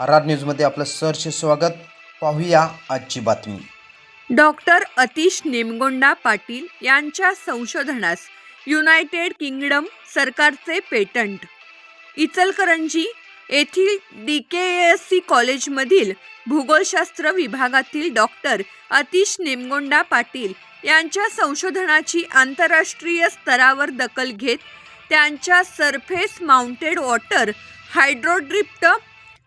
R R न्यूजमध्ये आपलं सहर्ष स्वागत. पाहूया आजची बातमी. डॉक्टर अतिश नेमगोंडा पाटील यांच्या संशोधनास युनायटेड किंगडम सरकारचे पेटंट. इचलकरंजी येथील डी के एस सी कॉलेजमधील भूगोलशास्त्र विभागातील डॉक्टर अतिश नेमगोंडा पाटील यांच्या संशोधनाची आंतरराष्ट्रीय स्तरावर दखल घेत त्यांच्या surface mounted water hydrodrift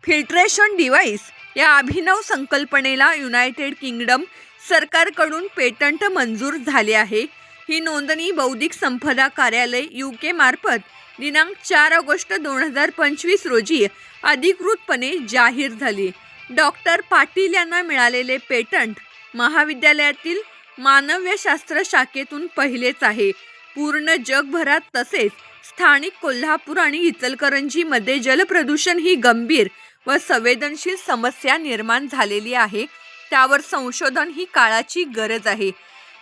filtration device या अभिनव संकल्पनेला युनायटेड किंगडम सरकारकडून पेटंट मंजूर झाले आहे. ही नोंदणी बौद्धिक संपदा कार्यालय यू के मार्फत दिनांक चार ऑगस्ट दोन हजार पंचवीस रोजी अधिकृतपणे जाहीर झाली. डॉक्टर पाटील यांना मिळालेले पेटंट महाविद्यालयातील मानव्यशास्त्र शाखेतून पहिलेच आहे. पूर्ण जगभरात तसेच स्थानिक कोल्हापूर आणि इचलकरंजीमध्ये जलप्रदूषण ही गंभीर व संवेदनशील समस्या निर्माण झालेली आहे. त्यावर संशोधन ही काळाची गरज आहे.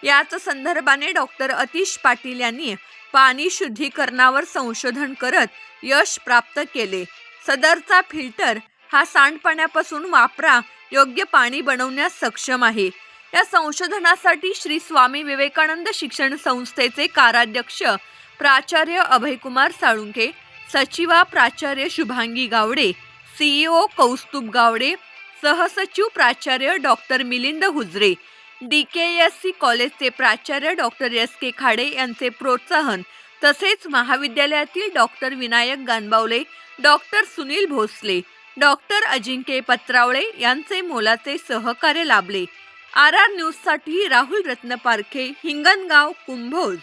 याच संदर्भाने डॉक्टर अतिश पाटील यांनी पाणी शुद्धीकरणावर संशोधन करत यश प्राप्त केले. सदरचा फिल्टर हा सांडपाण्यापासून वापरा योग्य पाणी बनवण्यास सक्षम आहे. या संशोधनासाठी श्री स्वामी विवेकानंद शिक्षण संस्थेचे काराध्यक्ष प्राचार्य अभयकुमार साळुंके सचिवा प्राचार्य शुभांगी गावडे सीईओ कौस्तुभ गावडे सहसचिव प्राचार्य doctor Milind Hujare D K S C कॉलेजचे प्राचार्य डॉक्टर एस के खाडे यांचे प्रोत्साहन तसेच महाविद्यालयातील doctor Vinayak Ganbawale doctor Sunil Bhosale doctor Ajinkya Patravale यांचे मोलाचे सहकार्य लाभले. आर आर न्यूजसाठी राहुल रत्नपारखे हिंगणगाव कुंभोज.